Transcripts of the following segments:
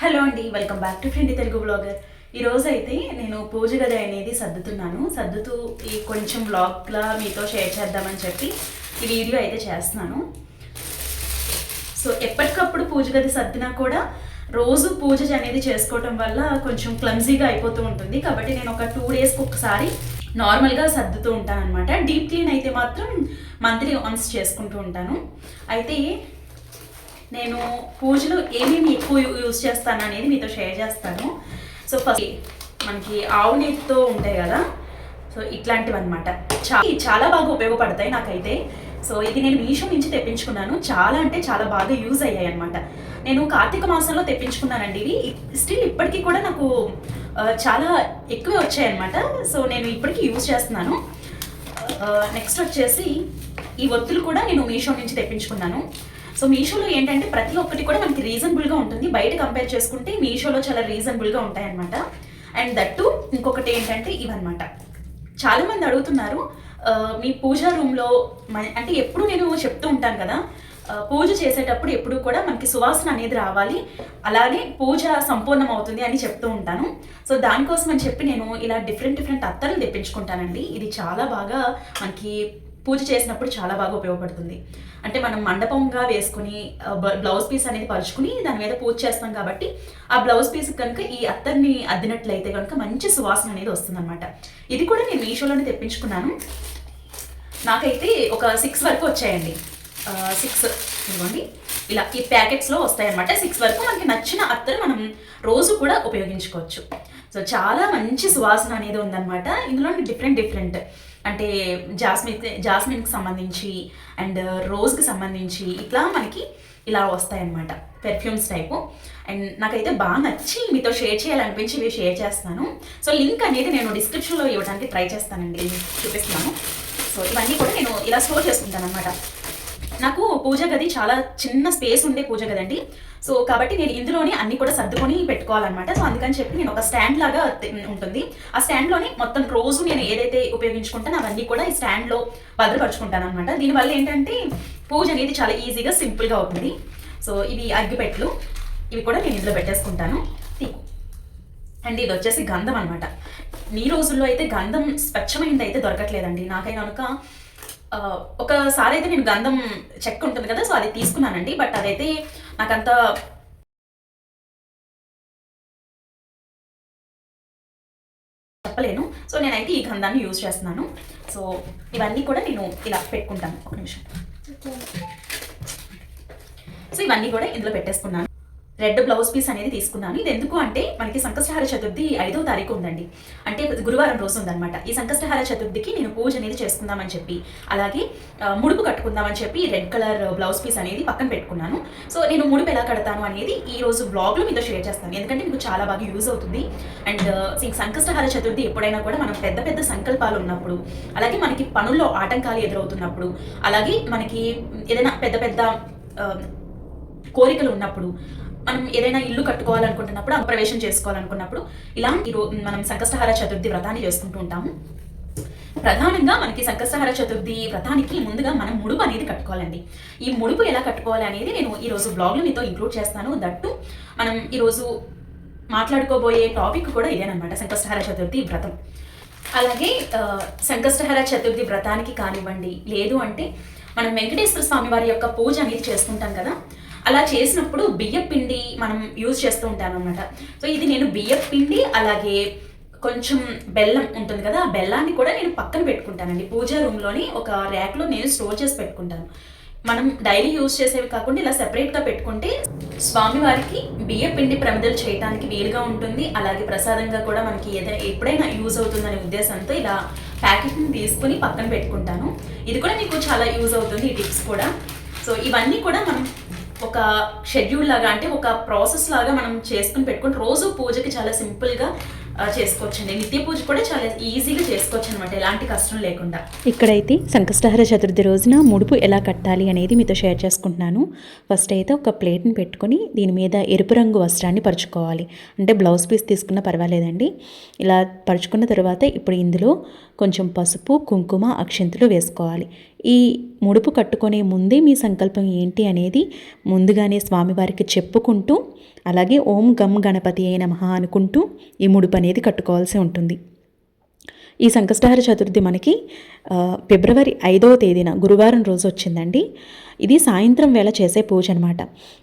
Hello అండి welcome back to friend Telugu blogger. ఈ అయితే నేను పూజ గది అనేది సర్దుతున్నాను. సర్దుతూ ఈ కొంచెం బ్లాగ్లా మీతో షేర్ చేద్దామని చెప్పి ఈ వీడియో అయితే చేస్తున్నాను. సో ఎప్పటికప్పుడు పూజ గది సర్దినా కూడా రోజు పూజ అనేది చేసుకోవటం వల్ల కొంచెం క్లమ్జీగా అయిపోతూ ఉంటుంది. కాబట్టి నేను ఒక టూ డేస్కి ఒకసారి నార్మల్గా సర్దుతూ ఉంటాను అనమాట డీప్ క్లీన్ అయితే మాత్రం మంత్లీ వన్స్ చేసుకుంటూ ఉంటాను. అయితే నేను పూజలో ఏమేమి ఎక్కువ యూజ్ చేస్తాను అనేది మీతో షేర్ చేస్తాను. సో ఫస్ట్ మనకి ఆవు నెయ్యితో ఉంటాయి కదా సో ఇట్లాంటివి అనమాట చాలా బాగా ఉపయోగపడతాయి నాకైతే. సో ఇది నేను మీషో నుంచి తెప్పించుకున్నాను. చాలా అంటే చాలా బాగా యూజ్ అయ్యాయి అనమాట నేను కార్తీక మాసంలో తెప్పించుకున్నానండి ఇవి. స్టిల్ ఇప్పటికీ కూడా నాకు చాలా ఎక్కువే వచ్చాయి అనమాట సో నేను ఇప్పటికీ యూజ్ చేస్తున్నాను. నెక్స్ట్ వచ్చేసి ఈ ఒత్తులు కూడా నేను మీషో నుంచి తెప్పించుకున్నాను. సో మీషోలో ఏంటంటే ప్రతి ఒక్కటి కూడా మనకి రీజనబుల్గా ఉంటుంది. బయట కంపేర్ చేసుకుంటే మీషోలో చాలా రీజనబుల్గా ఉంటాయన్నమాట. అండ్ దట్టు ఇంకొకటి ఏంటంటే ఇవన్నమాట. చాలామంది అడుగుతున్నారు మీ పూజా రూమ్లో అంటే ఎప్పుడు నేను చెప్తూ ఉంటాను కదా పూజ చేసేటప్పుడు ఎప్పుడు కూడా మనకి సువాసన అనేది రావాలి అలానే పూజ సంపూర్ణం అవుతుంది అని చెప్తూ ఉంటాను. సో దానికోసం అని చెప్పి నేను ఇలా డిఫరెంట్ డిఫరెంట్ అత్తలు తెప్పించుకుంటానండి. ఇది చాలా బాగా మనకి పూజ చేసినప్పుడు చాలా బాగా ఉపయోగపడుతుంది. అంటే మనం మండపంగా వేసుకుని బ్లౌజ్ పీస్ అనేది పరుచుకుని దాని మీద పూజ చేస్తాం కాబట్టి ఆ బ్లౌజ్ పీస్ కనుక ఈ అత్తర్ని అద్దినట్లయితే కనుక మంచి సువాసన అనేది వస్తుందన్నమాట. ఇది కూడా నేను మీషోలోనే తెప్పించుకున్నాను. నాకైతే ఒక సిక్స్ వరకు వచ్చాయండి. సిక్స్ ఇదిగోండి. ఇలా ఈ ప్యాకెట్స్లో వస్తాయన్నమాట. సిక్స్ వరకు మనకి నచ్చిన అత్తరు మనం రోజు కూడా ఉపయోగించుకోవచ్చు. సో చాలా మంచి సువాసన అనేది ఉందన్నమాట. ఇందులో డిఫరెంట్ డిఫరెంట్ అంటే జాస్మిన్ జాస్మిన్కి సంబంధించి అండ్ రోజ్కి సంబంధించి ఇట్లా మనకి ఇలా వస్తాయన్నమాట. పెర్ఫ్యూమ్స్ టైపు అండ్ నాకైతే బాగా నచ్చి మీతో షేర్ చేయాలనిపించి ఇవి షేర్ చేస్తాను. సో లింక్ అనేది నేను డిస్క్రిప్షన్లో ఇవ్వడానికి ట్రై చేస్తానండి. చూపిస్తున్నాను. సో ఇవన్నీ కూడా నేను ఇలా స్టోర్ చేసుకుంటాను అనమాట నాకు పూజ గది చాలా చిన్న స్పేస్ ఉండే పూజ గది అండి సో కాబట్టి నేను ఇందులోనే అన్ని కూడా సర్దుకొని పెట్టుకోవాలన్నమాట. సో అందుకని చెప్పి నేను ఒక స్టాండ్ లాగా ఉంటుంది. ఆ స్టాండ్లోనే మొత్తం రోజు నేను ఏదైతే ఉపయోగించుకుంటానో అవన్నీ కూడా ఈ స్టాండ్లో భద్రపరుచుకుంటాను అనమాట దీనివల్ల ఏంటంటే పూజ అనేది చాలా ఈజీగా సింపుల్గా అవుతుంది. సో ఇవి అగ్గిపెట్లు. ఇవి కూడా నేను ఇందులో పెట్టేసుకుంటాను. అండ్ ఇది వచ్చేసి గంధం అనమాట ఈ రోజుల్లో అయితే గంధం స్వచ్ఛమైనది అయితే దొరకట్లేదండి. నాకై కనుక ఒకసారి అయితే నేను గంధం చెక్క ఉంటుంది కదా సో అది తీసుకున్నానండి. బట్ అదైతే నాకంత చెప్పలేను. సో నేనైతే ఈ గంధాన్ని యూజ్ చేస్తున్నాను. సో ఇవన్నీ కూడా నేను ఇలా పెట్టుకుంటాను. ఒక నిమిషం. సో ఇవన్నీ కూడా ఇందులో పెట్టేసుకున్నాను. రెడ్ బ్లౌజ్ పీస్ అనేది తీసుకున్నాను. ఇది ఎందుకు అంటే మనకి సంకష్టహార చతుర్థి ఐదో తారీఖు ఉందండి. అంటే గురువారం రోజు ఉందన్నమాట. ఈ సంకష్టహార చతుర్థికి నేను పూజ అనేది చేసుకుందామని చెప్పి అలాగే ముడుపు కట్టుకుందామని చెప్పి రెడ్ కలర్ బ్లౌజ్ పీస్ అనేది పక్కన పెట్టుకున్నాను. సో నేను ముడుపు ఎలా కడతాను అనేది ఈ రోజు బ్లాగ్లో మీతో షేర్ చేస్తాను. ఎందుకంటే మీకు చాలా బాగా యూజ్ అవుతుంది. అండ్ ఈ సంకష్టహార చతుర్థి ఎప్పుడైనా కూడా మనం పెద్ద పెద్ద సంకల్పాలు ఉన్నప్పుడు అలాగే మనకి పనుల్లో ఆటంకాలు ఎదురవుతున్నప్పుడు అలాగే మనకి ఏదైనా పెద్ద పెద్ద కోరికలు ఉన్నప్పుడు మనం ఏదైనా ఇల్లు కట్టుకోవాలనుకుంటున్నప్పుడు ప్రవేశం చేసుకోవాలనుకున్నప్పుడు ఇలాంటి మనం సంకష్టహార చతుర్థి వ్రతాన్ని చేసుకుంటూ ఉంటాము. ప్రధానంగా మనకి సంకష్టహార చతుర్థి వ్రతానికి ముందుగా మనం ముడుపు అనేది కట్టుకోవాలండి. ఈ ముడుపు ఎలా కట్టుకోవాలి అనేది నేను ఈరోజు బ్లాగ్లో మీతో ఇంక్లూడ్ చేస్తాను. దట్టు మనం ఈరోజు మాట్లాడుకోబోయే టాపిక్ కూడా ఇదేనమాట సంకష్టహార చతుర్థి వ్రతం. అలాగే ఆ, సంకష్టహర చతుర్థి వ్రతానికి కానివ్వండి లేదు అంటే మనం వెంకటేశ్వర స్వామి వారి యొక్క పూజ అనేది చేసుకుంటాం కదా అలా చేసినప్పుడు బియ్యం పిండి మనం యూజ్ చేస్తూ ఉంటాను అనమాట సో ఇది నేను బియ్యం పిండి అలాగే కొంచెం బెల్లం ఉంటుంది కదా ఆ బెల్లాన్ని కూడా నేను పక్కన పెట్టుకుంటానండి. పూజా రూమ్లోని ఒక ర్యాక్లో నేను స్టోర్ చేసి పెట్టుకుంటాను. మనం డైలీ యూజ్ చేసేవి కాకుండా ఇలా సెపరేట్గా పెట్టుకుంటే స్వామివారికి బియ్య పిండి ప్రమిదలు చేయడానికి వీలుగా ఉంటుంది. అలాగే ప్రసాదంగా కూడా మనకి ఏదైనా ఎప్పుడైనా యూజ్ అవుతుందనే ఉద్దేశంతో ఇలా ప్యాకెట్ని తీసుకుని పక్కన పెట్టుకుంటాను. ఇది కూడా మీకు చాలా యూజ్ అవుతుంది ఈ టిప్స్ కూడా. సో ఇవన్నీ కూడా మనం ఒక షెడ్యూల్ లాగా అంటే ఒక ప్రాసెస్ లాగా మనం చేసుకుని పెట్టుకుని రోజు పూజకి చాలా సింపుల్గా చేసుకోవచ్చండి. నిత్య పూజ కూడా చాలా ఈజీగా చేసుకోవచ్చు అనమాట ఎలాంటి కష్టం లేకుండా. ఇక్కడైతే సంకష్టహర చతుర్థి రోజున ముడుపు ఎలా కట్టాలి అనేది మీతో షేర్ చేసుకుంటున్నాను. ఫస్ట్ అయితే ఒక ప్లేట్ని పెట్టుకొని దీని మీద ఎరుపు రంగు వస్త్రాన్ని పరుచుకోవాలి. అంటే బ్లౌజ్ పీస్ తీసుకున్న పర్వాలేదండి. ఇలా పరుచుకున్న తర్వాత ఇప్పుడు ఇందులో కొంచెం పసుపు కుంకుమ అక్షింతలు వేసుకోవాలి. ఈ ముడుపు కట్టుకునే ముందే మీ సంకల్పం ఏంటి అనేది ముందుగానే స్వామివారికి చెప్పుకుంటూ అలాగే ఓం గమ్ గణపతి అయిన మహా అనుకుంటూ ఈ ముడుపు అనేది కట్టుకోవాల్సి ఉంటుంది. ఈ సంకష్టహార చతుర్థి మనకి ఫిబ్రవరి ఐదవ తేదీన గురువారం రోజు వచ్చిందండి. ఇది సాయంత్రం వేళ చేసే పూజ అనమాట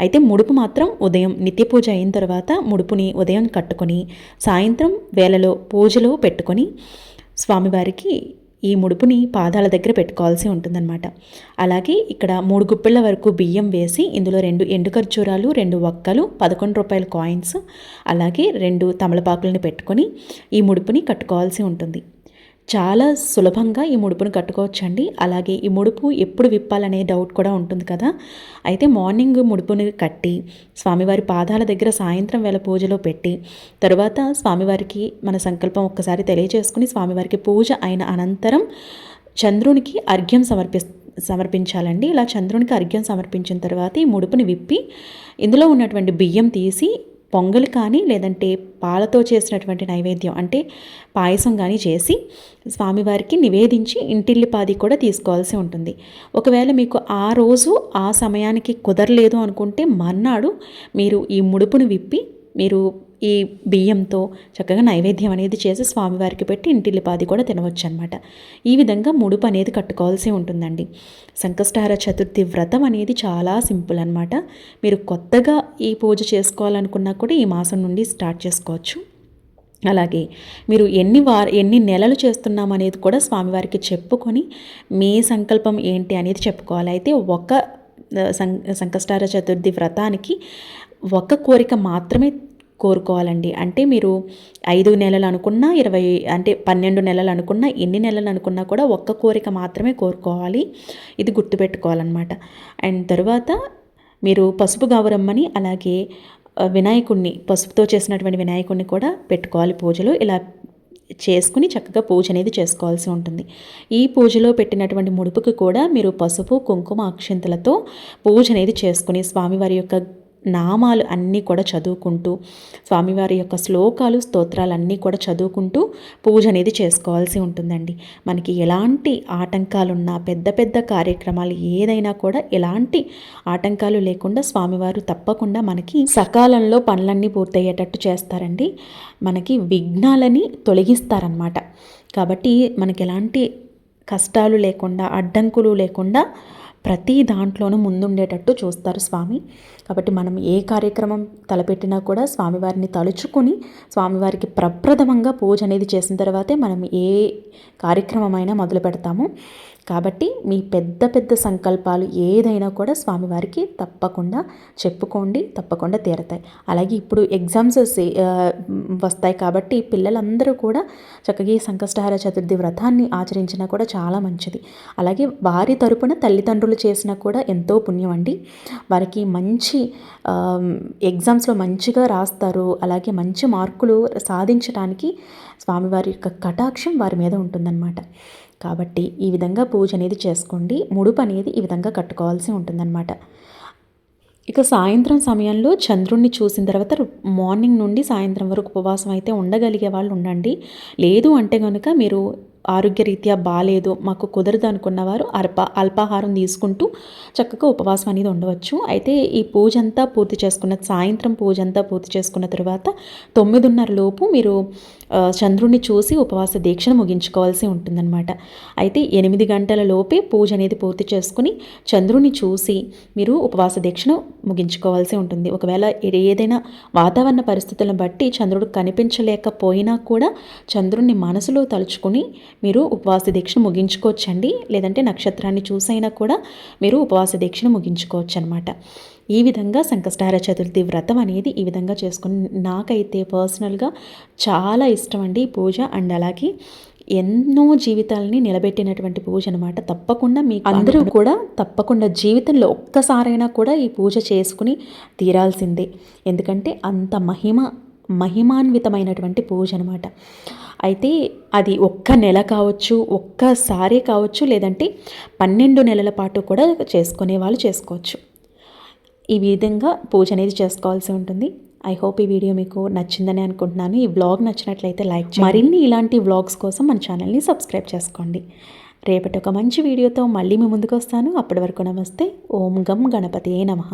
అయితే ముడుపు మాత్రం ఉదయం నిత్య పూజ అయిన తర్వాత ముడుపుని ఉదయం కట్టుకొని సాయంత్రం వేళలో పూజలో పెట్టుకొని స్వామివారికి ఈ ముడుపుని పాదాల దగ్గర పెట్టుకోవాల్సి ఉంటుందన్నమాట. అలాగే ఇక్కడ మూడు గుప్పిళ్ళ వరకు బియ్యం వేసి ఇందులో రెండు ఎండు ఖర్జూరాలు రెండు వక్కలు పదకొండు రూపాయల కాయిన్స్ అలాగే రెండు తమలపాకులను పెట్టుకొని ఈ ముడుపుని కట్టుకోవాల్సి ఉంటుంది. చాలా సులభంగా ఈ ముడుపును కట్టుకోవచ్చండి. అలాగే ఈ ముడుపు ఎప్పుడు విప్పాలనే డౌట్ కూడా ఉంటుంది కదా. అయితే మార్నింగ్ ముడుపుని కట్టి స్వామివారి పాదాల దగ్గర సాయంత్రం వేళ పూజలో పెట్టి తరువాత స్వామివారికి మన సంకల్పం ఒక్కసారి తెలియజేసుకుని స్వామివారికి పూజ అయిన అనంతరం చంద్రునికి అర్ఘ్యం సమర్పి సమర్పించాలండి. ఇలా చంద్రునికి అర్ఘ్యం సమర్పించిన తర్వాత ఈ ముడుపుని విప్పి ఇందులో ఉన్నటువంటి బియ్యం తీసి పొంగల్ కానీ లేదంటే పాలతో చేసినటువంటి నైవేద్యం అంటే పాయసం కానీ చేసి స్వామివారికి నివేదించి ఇంటిల్లిపాది కూడా తీసుకోవాల్సి ఉంటుంది. ఒకవేళ మీకు ఆ రోజు ఆ సమయానికి కుదరలేదు అనుకుంటే మర్నాడు మీరు ఈ ముడుపును విప్పి మీరు ఈ బియ్యంతో చక్కగా నైవేద్యం అనేది చేసి స్వామివారికి పెట్టి ఇంటిల్లిపాది కూడా తినవచ్చు అనమాట ఈ విధంగా ముడుపు అనేది కట్టుకోవాల్సి ఉంటుందండి. సంకష్టహార చతుర్థి వ్రతం అనేది చాలా సింపుల్ అనమాట మీరు కొత్తగా ఈ పూజ చేసుకోవాలనుకున్నా కూడా ఈ మాసం నుండి స్టార్ట్ చేసుకోవచ్చు. అలాగే మీరు ఎన్ని వార ఎన్ని నెలలు చేస్తున్నాం అనేది కూడా స్వామివారికి చెప్పుకొని మీ సంకల్పం ఏంటి అనేది చెప్పుకోవాలి. అయితే ఒక సం సంకష్టార చతుర్థి వ్రతానికి ఒక కోరిక మాత్రమే కోరుకోవాలండి. అంటే మీరు ఐదు నెలలు అనుకున్నా ఇరవై అంటే పన్నెండు నెలలు అనుకున్నా ఎన్ని నెలలు అనుకున్నా కూడా ఒక్క కోరిక మాత్రమే కోరుకోవాలి. ఇది గుర్తుపెట్టుకోవాలన్నమాట. అండ్ తర్వాత మీరు పసుపు గౌరమ్మని అలాగే వినాయకుడిని పసుపుతో చేసినటువంటి వినాయకుడిని కూడా పెట్టుకోవాలి పూజలో. ఇలా చేసుకుని చక్కగా పూజ అనేది చేసుకోవాల్సి ఉంటుంది. ఈ పూజలో పెట్టినటువంటి ముడుపుకి కూడా మీరు పసుపు కుంకుమ అక్షింతలతో పూజ అనేది చేసుకుని స్వామివారి యొక్క నామాలు అన్నీ కూడా చదువుకుంటూ స్వామివారి యొక్క శ్లోకాలు స్తోత్రాలు అన్నీ కూడా చదువుకుంటూ పూజ అనేది చేసుకోవాల్సి ఉంటుందండి. మనకి ఎలాంటి ఆటంకాలున్నా పెద్ద పెద్ద కార్యక్రమాలు ఏదైనా కూడా ఎలాంటి ఆటంకాలు లేకుండా స్వామివారు తప్పకుండా మనకి సకాలంలో పనులన్నీ పూర్తయ్యేటట్టు చేస్తారండి. మనకి విఘ్నాలని తొలగిస్తారనమాట కాబట్టి మనకి ఎలాంటి కష్టాలు లేకుండా అడ్డంకులు లేకుండా ప్రతి దాంట్లోనూ ముందుండేటట్టు చూస్తారు స్వామి. కాబట్టి మనం ఏ కార్యక్రమం తలపెట్టినా కూడా స్వామివారిని తలుచుకొని స్వామివారికి ప్రప్రథమంగా పూజ అనేది చేసిన తర్వాతే మనం ఏ కార్యక్రమమైనా మొదలు పెడతాము కాబట్టి మీ పెద్ద పెద్ద సంకల్పాలు ఏదైనా కూడా స్వామివారికి తప్పకుండా చెప్పుకోండి తప్పకుండా తీరతాయి. అలాగే ఇప్పుడు ఎగ్జామ్స్ వస్తాయి కాబట్టి పిల్లలందరూ కూడా చక్కగా ఈ సంకష్టహార చతుర్థి వ్రతాన్ని ఆచరించినా కూడా చాలా మంచిది. అలాగే వారి తరపున తల్లిదండ్రులు చేసినా కూడా ఎంతో పుణ్యం అండి. వారికి మంచి ఎగ్జామ్స్లో మంచిగా రాస్తారు. అలాగే మంచి మార్కులు సాధించడానికి స్వామివారి యొక్క కటాక్షం వారి మీద ఉంటుందన్నమాట. కాబట్టి ఈ విధంగా పూజ అనేది చేసుకోండి. ముడుపు అనేది ఈ విధంగా కట్టుకోవాల్సి ఉంటుందన్నమాట. ఇక సాయంత్రం సమయంలో చంద్రుణ్ణి చూసిన తర్వాత మార్నింగ్ నుండి సాయంత్రం వరకు ఉపవాసం అయితే ఉండగలిగే వాళ్ళు ఉండండి. లేదు అంటే కనుక మీరు ఆరోగ్యరీత్యా బాగాలేదు మాకు కుదరదు అనుకున్నవారు అల్ప అల్పాహారం తీసుకుంటూ చక్కగా ఉపవాసం అనేది ఉండవచ్చు. అయితే ఈ పూజ అంతా పూర్తి చేసుకున్న సాయంత్రం పూజ అంతా పూర్తి చేసుకున్న తర్వాత తొమ్మిదిన్నర లోపు మీరు చంద్రుణ్ణి చూసి ఉపవాస దీక్షను ముగించుకోవాల్సి ఉంటుందన్నమాట. అయితే ఎనిమిది గంటల లోపే పూజ అనేది పూర్తి చేసుకుని చంద్రుణ్ణి చూసి మీరు ఉపవాస దీక్షను ముగించుకోవాల్సి ఉంటుంది. ఒకవేళ ఏదైనా వాతావరణ పరిస్థితులను బట్టి చంద్రుడు కనిపించలేకపోయినా కూడా చంద్రుణ్ణి మనసులో తలుచుకుని మీరు ఉపవాస దీక్షను ముగించుకోవచ్చండి. లేదంటే నక్షత్రాన్ని చూసైనా కూడా మీరు ఉపవాస దీక్షను ముగించుకోవచ్చు అనమాట ఈ విధంగా సంకష్టహార చతుర్థి వ్రతం అనేది ఈ విధంగా చేసుకుని నాకైతే పర్సనల్గా చాలా ఇష్టం అండి పూజ. అండ్ అలాగే ఎన్నో జీవితాలని నిలబెట్టినటువంటి పూజ అనమాట తప్పకుండా మీకు అందరూ కూడా తప్పకుండా జీవితంలో ఒక్కసారైనా కూడా ఈ పూజ చేసుకుని తీరాల్సిందే. ఎందుకంటే అంత మహిమ మహిమాన్వితమైనటువంటి పూజ అనమాట అయితే అది ఒక్క నెల కావచ్చు ఒక్కసారి కావచ్చు లేదంటే పన్నెండు నెలల పాటు కూడా చేసుకునే వాళ్ళు చేసుకోవచ్చు. ఈ విధంగా పూజ అనేది చేసుకోవాల్సి ఉంటుంది. ఐ హోప్ ఈ వీడియో మీకు నచ్చిందని అనుకుంటున్నాను. ఈ వ్లాగ్ నచ్చినట్లయితే లైక్ చేయండి. మరిన్ని ఇలాంటి వ్లాగ్స్ కోసం మన ఛానల్ని సబ్స్క్రైబ్ చేసుకోండి. రేపటి ఒక మంచి వీడియోతో మళ్ళీ మీ ముందుకు వస్తాను. అప్పటి వరకు నమస్తే. ఓం గం గణపతి నమః.